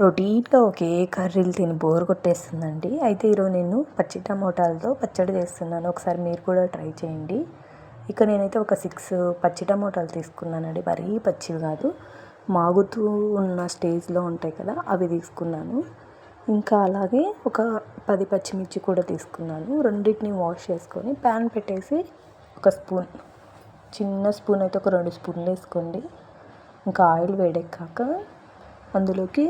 రొటీన్గా ఒకే కర్రీలు తిని బోర్ కొట్టేస్తుందండి. అయితే ఈరోజు నేను పచ్చి టమోటాలతో పచ్చడి చేస్తున్నాను. ఒకసారి మీరు కూడా ట్రై చేయండి. ఇక నేనైతే ఒక సిక్స్ పచ్చి టమోటాలు తీసుకున్నానండి. మరీ పచ్చివి కాదు మాగుతూ ఉన్న స్టేజ్లో ఉంటాయి కదా అవి తీసుకున్నాను. ఇంకా అలాగే ఒక పది పచ్చిమిర్చి కూడా తీసుకున్నాను. రెండింటిని వాష్ చేసుకొని ప్యాన్ పెట్టేసి ఒక స్పూన్ చిన్న స్పూన్ అయితే ఒక రెండు స్పూన్లు వేసుకోండి. ఇంకా ఆయిల్ వేడెక్కాక అందులోకి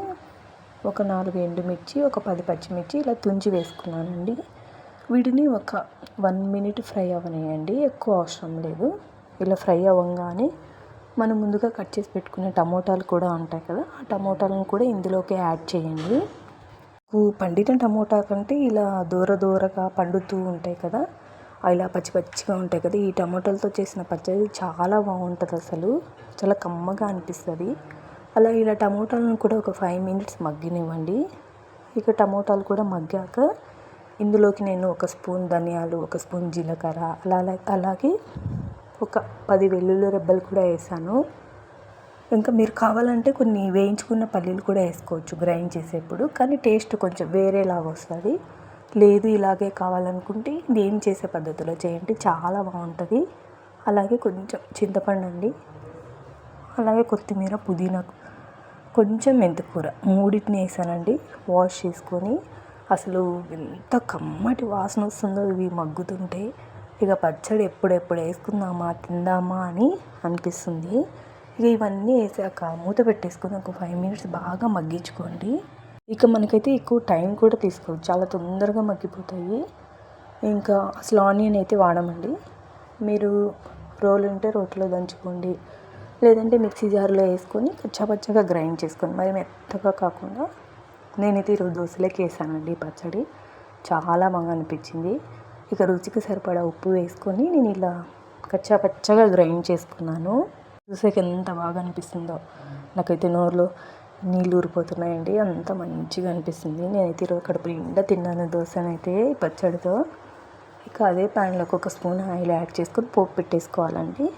ఒక నాలుగు ఎండుమిర్చి ఒక పది పచ్చిమిర్చి ఇలా తుంచి వేసుకున్నానండి. వీటిని ఒక వన్ మినిట్ ఫ్రై అవ్వనియండి ఎక్కువ అవసరం లేదు. ఇలా ఫ్రై అవ్వగానే మనం ముందుగా కట్ చేసి పెట్టుకునే టమోటాలు కూడా ఉంటాయి కదా ఆ టమోటాలను కూడా ఇందులోకి యాడ్ చేయండి. పండిన టమోటా కంటే ఇలా దూర దూరగా పండుతూ ఉంటాయి కదా ఇలా పచ్చి పచ్చిగా ఉంటాయి కదా ఈ టమోటాలతో చేసిన పచ్చడి చాలా బాగుంటుంది అసలు చాలా కమ్మగా అనిపిస్తుంది. అలా ఇలా టమోటాలను కూడా ఒక ఫైవ్ మినిట్స్ మగ్గనివ్వండి. ఇక టమోటాలు కూడా మగ్గాక ఇందులోకి నేను ఒక స్పూన్ ధనియాలు ఒక స్పూన్ జీలకర్ర అలా అలాగే ఒక పది వెల్లుల్లి రెబ్బలు కూడా వేసాను. ఇంకా మీరు కావాలంటే కొన్ని వేయించుకున్న పల్లీలు కూడా వేసుకోవచ్చు గ్రైండ్ చేసేప్పుడు. కానీ టేస్ట్ కొంచెం వేరేలాగా వస్తుంది. లేదు ఇలాగే కావాలనుకుంటే ఏం చేసే పద్ధతిలో చేయండి. చాలా బాగుంటుంది. అలాగే కొంచెం చింతపండు అండి. అలాగే కొత్తిమీర పుదీనా కొంచెం మెంతికూర మూడింటిని వేసానండి. వాష్ చేసుకొని అసలు ఎంత కమ్మటి వాసన వస్తుందో ఇవి మగ్గుతుంటే ఇక పచ్చడి ఎప్పుడెప్పుడు వేసుకుందామా తిందామా అని అనిపిస్తుంది. ఇక ఇవన్నీ వేసాక మూత పెట్టేసుకొని ఒక ఫైవ్ మినిట్స్ బాగా మగ్గించుకోండి. ఇక మనకైతే ఎక్కువ టైం కూడా తీసుకోవచ్చు చాలా తొందరగా మగ్గిపోతాయి. ఇంకా అసలు ఆనియన్ అయితే వాడమండి. మీరు రోలు ఉంటే రోట్లో దంచుకోండి. లేదంటే మిక్సీ జార్లో వేసుకొని కచ్చాపచ్చగా గ్రైండ్ చేసుకొని మరి మెత్తగా కాకుండా నేనైతే ఈరోజు దోశలోకి వేసానండి పచ్చడి. చాలా బాగా అనిపించింది. ఇక రుచికి సరిపడా ఉప్పు వేసుకొని నేను ఇలా కచ్చాపచ్చగా గ్రైండ్ చేసుకున్నాను. దోశకి ఎంత బాగా అనిపిస్తుందో. నాకైతే నోరులో నీళ్ళు ఊరిపోతున్నాయండి. అంత మంచిగా అనిపిస్తుంది. నేనైతే ఈరోజు కడుపు నిండా తిన్నాను దోశనైతే పచ్చడితో. ఇక అదే ప్యాన్లోకి ఒక స్పూన్ ఆయిల్ యాడ్ చేసుకొని పోపు పెట్టేసుకోవాలండి.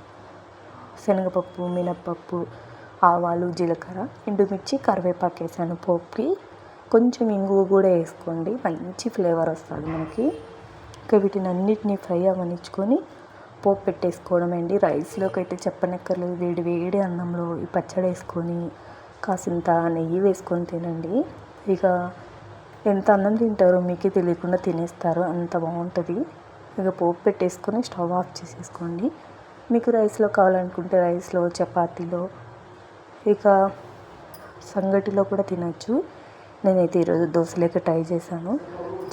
శనగపప్పు మినప్పప్పు ఆవాలు జీలకర్ర ఎండుమిర్చి కరివేపాకు వేసాను. పోపుకి కొంచెం ఇంగువ కూడా వేసుకోండి. మంచి ఫ్లేవర్ వస్తుంది మనకి. ఇంకా వీటిని అన్నిటిని ఫ్రై అవనిచ్చుకొని పోపు పెట్టేసుకోవడం అండి. రైస్లోకి అయితే చెప్పనక్కర్లేదు. వేడి వేడి అన్నంలో ఈ పచ్చడి వేసుకొని కాసింత నెయ్యి వేసుకొని తినండి. ఇక ఎంత అన్నం తింటారో మీకే తెలియకుండా తినేస్తారు. అంత బాగుంటుంది. ఇక పోపు పెట్టేసుకొని స్టవ్ ఆఫ్ చేసేసుకోండి. మీకు రైస్లో కావాలనుకుంటే రైస్లో చపాతీలో ఇక సంగటిలో కూడా తినచ్చు. నేనైతే ఈరోజు దోశలేక ట్రై చేశాను.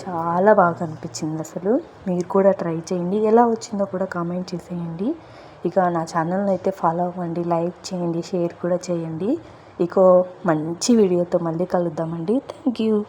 చాలా బాగా అనిపించింది అసలు. మీరు కూడా ట్రై చేయండి. ఎలా వచ్చిందో కూడా కామెంట్ చేసేయండి. ఇక నా ఛానల్ని అయితే ఫాలో అవ్వండి లైక్ చేయండి షేర్ కూడా చేయండి. ఇకో మంచి వీడియోతో మళ్ళీ కలుద్దామండి. Thank you.